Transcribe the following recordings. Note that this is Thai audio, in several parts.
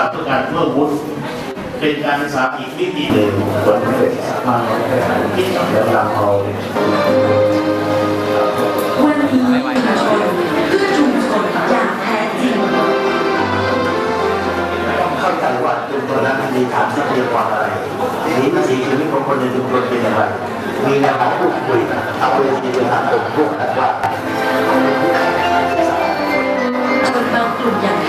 าเพื่อการเพิ่มวุฒิเป็นการศึกษาอีกมิติหนึ่งคนไม่ได้สามารถร้องได้ที่ทำแล้วรำเอาวันนี้ชุมชนเพื่อชุมชนอย่างแท้จริงต้องเข้าใจว่าชุมชนนั้นมีฐานทรัพยากรอะไรทีนี้วิถีชีวิตของคนในชุมชนเป็นอย่างไรมีแนวทางพูดคุยเอาเวทีเป็นทางตรงร่วมกันว่าชนบางกลุ่มอย่าง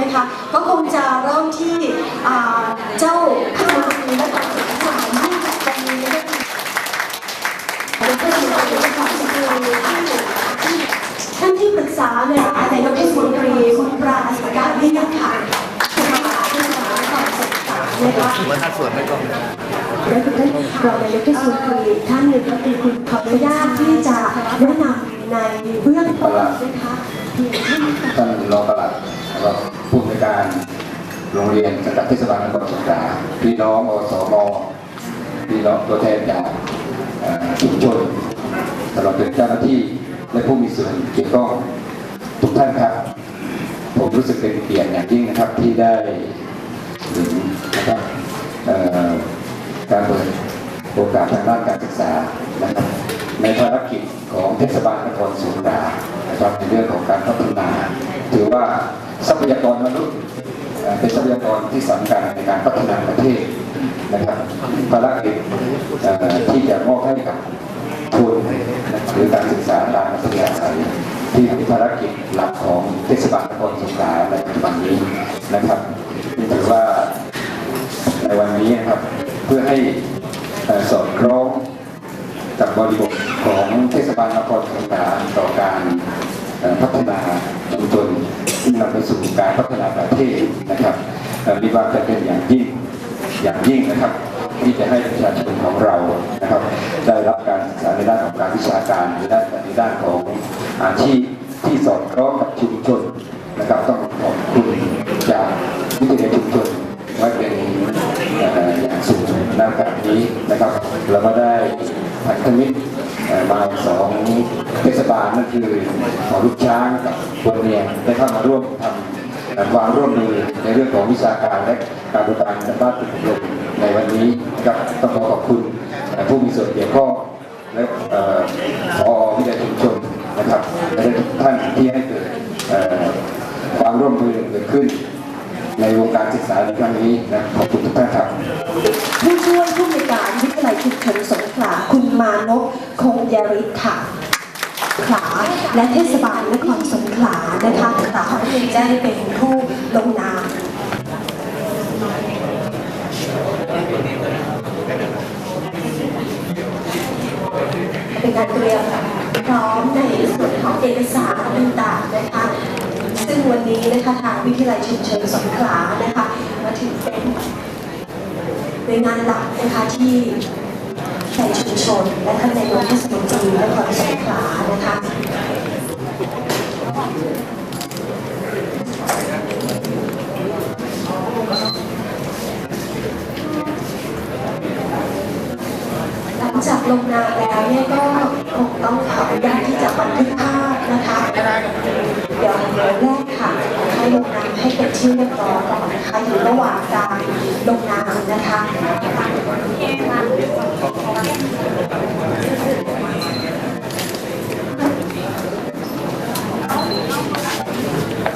นะคะก็คงจะเริ่มที่เจ้าข้าวมันและความสุขสารที่จากตรงนี้นะคะแล้วก็อยู่ในความสุขที่ท่านที่ปรึกษาเนี่ยนายกเทศมนตรีคุณปราศการนี่นะคะคุณปราศการความสุขสารนะคะว่าถ้าสวนไม่ก็และท่านรองนายกเทศมนตรีท่านหนึ่งก็คือคุณขออนุญาตที่จะแนะนำในเบื้องต้นนะคะท่านี้ค่ะท่านรองปลัดแล้วก็ ผู้อำนการโรงเรียนสังกัดเทศบาลนครสงขลาพี่น้องอสมพี่น้องตัวแทนจากชุมชนตลอดจนเจ้าหน้าที่และผู้มีส่วนเกี่ยวข้องทุกท่านครับ ผมรู้สึกเป็นเกียรติอย่างยิ่งนะครับที่ได้ถึงนะครับการเปิดโอกาสทางด้านการศึกษานะครับในภารกิจของเทศบาลนครสงขลานะครับในเรื่องของการพัฒนา ถือว่า ทรัพยากรมนุษย์เป็นทรัพยากรที่สำคัญในการพัฒนาประเทศนะครับภารกิจที่จะมอบให้กับทุนหรือการศึกษาตามอัธยาศัยที่เป็นภารกิจหลักของเทศบาลนครสงขลาในปัจจุบันนี้นะครับถือว่าในวันนี้นะครับเพื่อให้เอ่อสอดคล้องกับบริบทของเทศบาลนครสงขลาต่อการพัฒนา ชุมชนที่นำไปสู่การพัฒนาประเทศนะครับมีคว่าจะเป็นอย่างยิ่งอย่างยิ่งนะครับ ที่จะให้ประชาชนของเรานะครับ ได้รับการศึกษาในด้านของการวิชาการในด้านในด้านของอาชีพที่สอดคล้องกับชุมชนนะครับ ต้องขอบคุณจากวิทยาชุมชนไว้เป็นอย่างสูงในโอกาสนี้นะครับเราก็ได้พันธมิตร เอ่อมาสองเทศบาลนั่นคือหอลูกช้างกับตัวเนียได้เข้ามาร่วมทำความร่วมมือในเรื่องของวิชาการและการบริการด้านฝึกอบรมในวันนี้นะครับต้องขอขอบคุณผู้มีส่วนเกี่ยวข้องและพ่อพอวิทยาชุมชนนะครับและทุกท่านที่ให้เกิดความร่วมมือเกิดขึ้น ในวงการศึกษาในครั้งนี้นะขอบคุณทุกท่านครับผู้ช่วยผู้อำนการวิทยา ลัยชุมชนสงขลาคุณมานพคงยาริศค่ะขลาและเทศบาลนครสงขลานะคะค่ะได้เป็นผู้ลงนามเป็นการเตรียมพร้อมในส่วนของเอกสารต่างๆนะคะ ซึ่งวันนี้นะคะทางวิทยาลัยชุมชนสงขลานะคะมาถึงเป็น หน่วยงานหลักนะคะที่ในชุมชนและท่านในายกเทศมนตรีนครสงขลานะคะหลังจากลงนามแล้วเนี่ยก็คงต้องขออนุญาตที่จะบันทึกภาพนะคะ เดี๋ยวเดี๋ยวแรกค่ะ ลงนามให้เป็นที่เรียบร้อยก่อนนะคะอยู่ระหว่างการลงนามนะคะ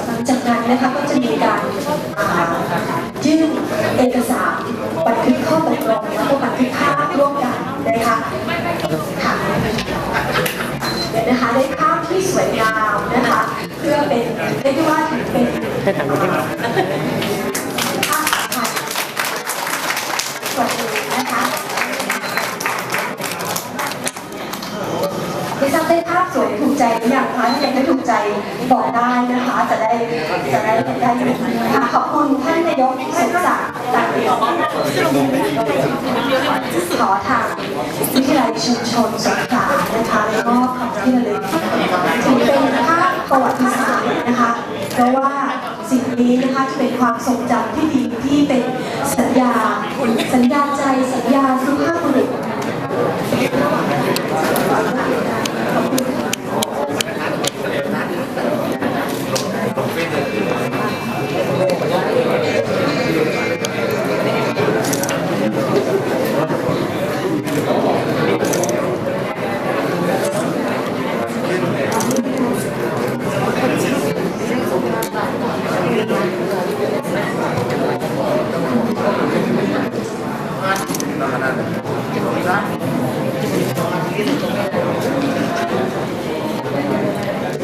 หลังจากนั้นนะคะก็จะมีการยื่นเอกสารบันทึกข้อตกลงแล้วก็บันทึกภาพร่วมกันนะคะค่ะเดี๋ยวนะคะได้ภาพที่สวยงามนะคะ เพื่อเป็นเรียกว่า นหนึ่งนะคะไม่ทราบได้ภาพสวยถูกใจหรือยังคะถ้ายังไม่ถูกใจบอกได้นะคะ จะได้จะได้ได้ค่ะขอบคุณท่านนายกสมศักดิ์ตันเดียวขอทางวิทยาลัยชุมชนสงขลานะคะแล้วก็ขอที่ระลึกถือเป็นภาพประวัติศาสตร์นะคะ เพราะว่า สิ่งนี้นะคะจะเป็นความทรงจำที่ดีที่เป็นสัญญา สัญญาใจสัญญาสุภาพบุรุษ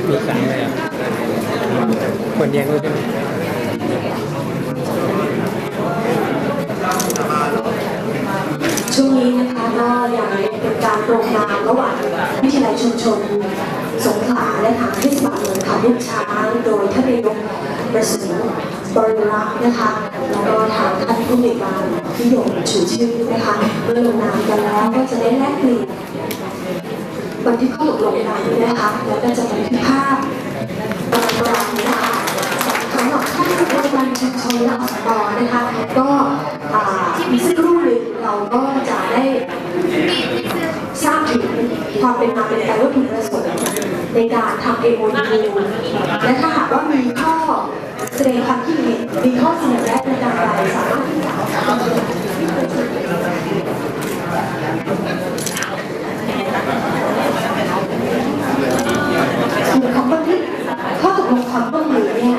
มีสามเลยอะ แย่งรู้ใช่ไหมช่วงนี้นะคะก็อยังเป็นการลงนามระหว่างวิทยาลัยชุมชนสงขลาและทางเทศบาลเมืองเขาลูกช้างโดยท่านนายกประสิทธิ์บริรักษ์นะคะแล้วก็ทางท่านผู้ในวยการพิยมชูชื่อนะคะเมื่อลงนามกันแล้วก็จะได้แลกเปลี่ยนบันทึกข้อตกลงกันนะคะแล้วก็จะบันทึกภาพตอนกลางนะ ท่านผู้ในวยการชุมชนและอสมนะคะก็อ่มีสักรู่หนึ่งเราก็จะได้ทราบถึงความเป็นมาเป็นไปวัตถุประสงค์ในการทำเอโมยูและถ้าหากว่ามีข้อแสดงความคิดเห็นมีข้อเสนอแนะในการใดสามารถที่จะส่วนของบันทึกข้อตกลงความร่วมมือเนี่ย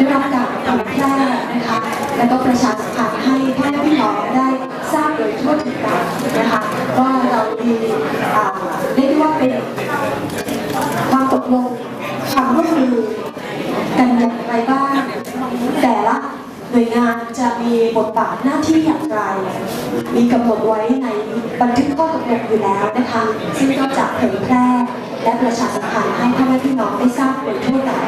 ได้รับการเผยแพร่นะคะ และก็ประชาสัมพันธ์ให้พ่อแม่พี่น้องได้ทราบโดยทั่วถึงกันนะคะว่าเรามีอ่าเรียกได้ว่าเป็นความตกลงความร่วมมือกันอย่างไรบ้าง แต่ละหน่วยงานจะมีบทบาทหน้าที่อย่างไร มีกำหนดไว้ในบันทึกข้อตกลงอยู่แล้วนะคะ ซึ่งก็จะเผยแพร่และประชาสัมพันธ์ให้พ่อแม่พี่น้องได้ทราบโดยทั่วกัน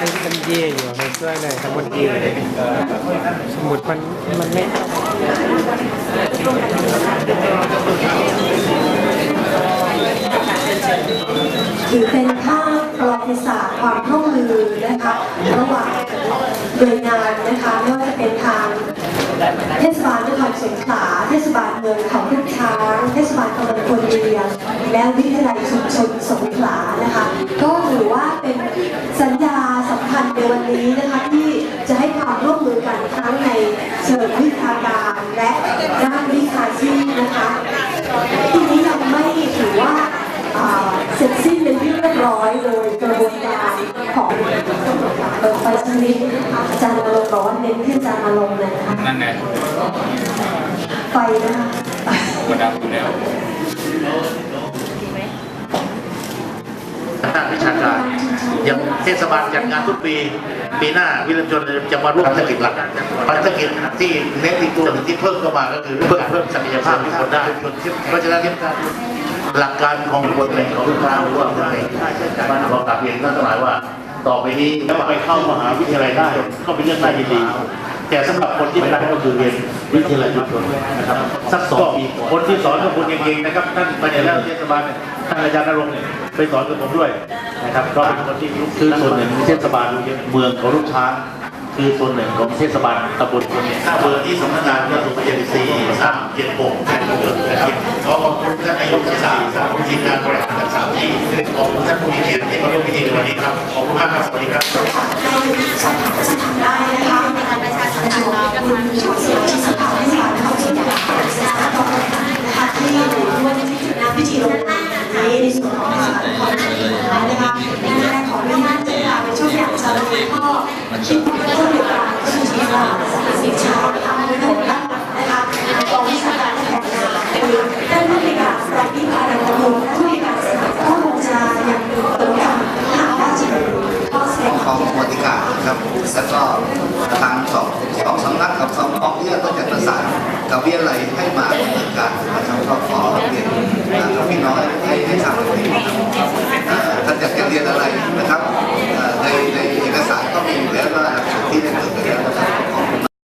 มันมันเย่ อยู่ในเสื้อยทั้งหมดย่เลยสมุดมันมันไม่ถือเป็นภาพประวัติศาสตร์ความร่วมมือนะคะระหว่างหน่วยงานนะคะไม่ว่าจะเป็นทางเทศบาลนครสงขลาเทศบาลเมืองเขาลูกช้างเทศบาลตำบลคนเรียงและวิทยาลัยชุมชนสงขลานะคะ ก็ถือว่าเป็นสัญญา วันนี้นะคะที่จะให้ความร่วมมือกันทั้งในเชิงวิชาการและด้านวิชาชีพนะคะทีนี้ยังไม่ถือว่าอ่าเสร็จสิ้นเป็นที่เรียบร้อยโดยกระบวนการของเปิดไฟชนิดนะคะอาจารย์มาลงร้อนเน้นที่อาจารย์มาลงเลยนะคะนั่นไงไฟนะคะมันดังอยู่แล้ว ทางด้านวิชาการ อย่างเทศบาลจัดงานทุกปีปีหน้าวิลมชนจะมาร่วมภารกิจหลักภารกิจที่เน้นอีกตัวหนึ่งที่เพิ่มเข้ามาก็คือเพิ่มเพิ่มศักยภาพที่คนได้เพราะฉะนั้นหลักการของบทเพลงของลูกค้าหรือว่าเพลงบ้านเรากลับเรียนท่านทั้งหลายว่า ต่อไปนี้ถ้าไปเข้ามหาวิทยาลัยได้ก็เป็นเรื่องน่ายินดีแต่สำหรับคนที่ไม่ได้ก็คือเรียนวิทยาลัยชุมชนนะครับสักสองปีคนที่สอนก็คนเก่งๆนะครับท่านไปไหนแล้วเทศบาลท่านอาจารย์นรงค์เนี่ย ไปสอนกับผมด้วยนะครับก็เป็นคนที่รู้คือส่วนหนึ่งเทศบาลเมืองของลูกช้างคือส่วนหนึ่งของเทศบาลตำบลคนเนี่ยเบอร์ที่สำนักงานก็ถูกไปยังสี่สามเจ็ดหกนะครับขอขอบคุณท่านนายกเทศบาลขอบคุณทีมงานบริหารทั้งสามที่ขอบคุณท่านผู้มีเกียรติที่มาร่วมพิธีในวันนี้ครับขอบคุณมากครับสวัสดีครับ คิดว่าจะมีการชี้ชี้าสินช้าทำให้คนตั้นะคะกองวิชาการแข่งขันได้ผู้ในการรับวิพากษ์ข้อมูลผู้ในการข้อมูลจะยังเติมกับหลักราชการของมติกาครับแล้วก็ทางสองสองสำนักกับสองกองเต้องจัดประสานกับเวียอะไรให้มาดำเนินการมาทรับก็ขอเปลี่ยนกับพี่น้อยให้ให้ทารท่านอยากจะเรียนอะไรนะครับ